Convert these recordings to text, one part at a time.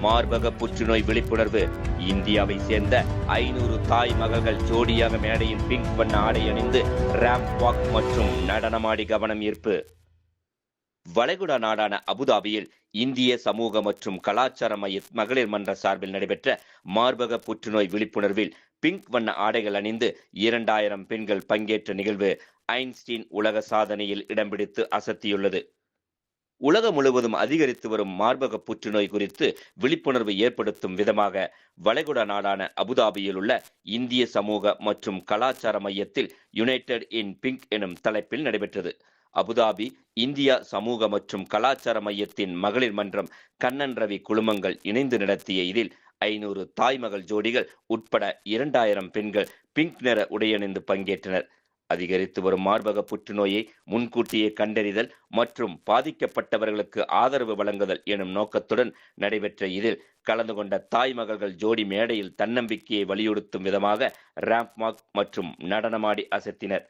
மார்பக புற்றுநோய் விழிப்புணர்வு. இந்தியாவை சேர்ந்த ஐநூறு தாய் மகள்கள் ஜோடியாக மேடையில் பிங்க் வண்ண ஆடை அணிந்து ரேம்ப் வாக் மற்றும் நடனமாடி கவனம் ஈர்ப்பு. வளைகுடா நாடான அபுதாபியில் இந்திய சமூக மற்றும் கலாச்சார மைய மகளிர் மன்ற சார்பில் நடைபெற்ற மார்பக புற்றுநோய் விழிப்புணர்வில் பிங்க் வண்ண ஆடைகள் அணிந்து இரண்டாயிரம் பெண்கள் பங்கேற்ற நிகழ்வு. ஐன்ஸ்டீன் உலக சாதனையில் இடம்பிடித்து அசத்தியுள்ளது. உலகம் முழுவதும் அதிகரித்து வரும் மார்பக புற்றுநோய் குறித்து விழிப்புணர்வு ஏற்படுத்தும் விதமாக வளைகுடா நாடான அபுதாபியில் உள்ள இந்திய சமூக மற்றும் கலாச்சார மையத்தில் யுனைடெட் இன் பிங்க் எனும் தலைப்பில் நடைபெற்றது. அபுதாபி இந்தியா சமூக மற்றும் கலாச்சார மையத்தின் மகளிர் மன்றம் கண்ணன் ரவி குழுமங்கள் இணைந்து நடத்திய இதில் ஐநூறு தாய்மகள் ஜோடிகள் உட்பட இரண்டாயிரம் பெண்கள் பிங்க் நிற உடையணிந்து பங்கேற்றனர். அதிகரித்து வரும் மார்பக புற்றுநோயை முன்கூட்டியே கண்டறிதல் மற்றும் பாதிக்கப்பட்டவர்களுக்கு ஆதரவு வழங்குதல் எனும் நோக்கத்துடன் நடைபெற்ற இதில் கலந்து கொண்ட தாய் மகள்கள் ஜோடி மேடையில் தன்னம்பிக்கையை வலியுறுத்தும் விதமாக ரேம்ப் மார்க் மற்றும் நடனமாடி அசத்தினர்.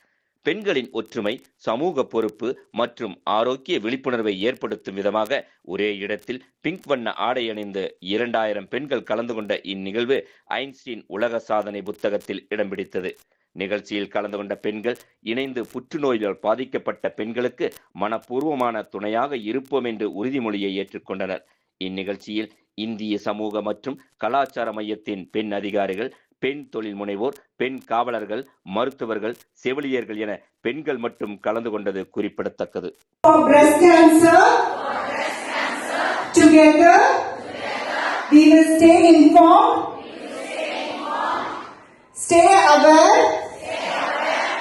பெண்களின் ஒற்றுமை சமூக பொறுப்பு மற்றும் ஆரோக்கிய விழிப்புணர்வை ஏற்படுத்தும் விதமாக ஒரே இடத்தில் பிங்க் வண்ண ஆடை அணிந்து இரண்டாயிரம் பெண்கள் கலந்து கொண்ட இந்நிகழ்வு ஐன்ஸ்டீன் உலக சாதனை புத்தகத்தில் இடம் பிடித்தது. நிகழ்ச்சியில் கலந்து கொண்ட பெண்கள் இணைந்து புற்றுநோயால் பாதிக்கப்பட்ட பெண்களுக்கு மனப்பூர்வமான துணையாக இருப்போம் என்று உறுதிமொழியை ஏற்றுக்கொண்டனர் இந்நிகழ்ச்சியில் இந்திய சமூக மற்றும் கலாச்சார மையத்தின் பெண் அதிகாரிகள் பெண் தொழில் முனைவோர் பெண் காவலர்கள் மருத்துவர்கள் செவிலியர்கள் என பெண்கள் மட்டும் கலந்து கொண்டது குறிப்பிடத்தக்கது. Together, we will stay informed, Stay aware,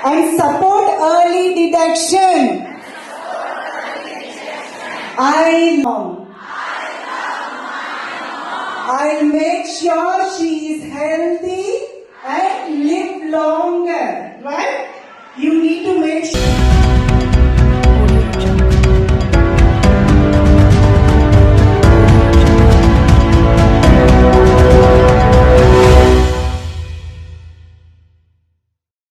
and support early detection. I know. I'll make sure she is healthy and live longer. Right? You need to make sure.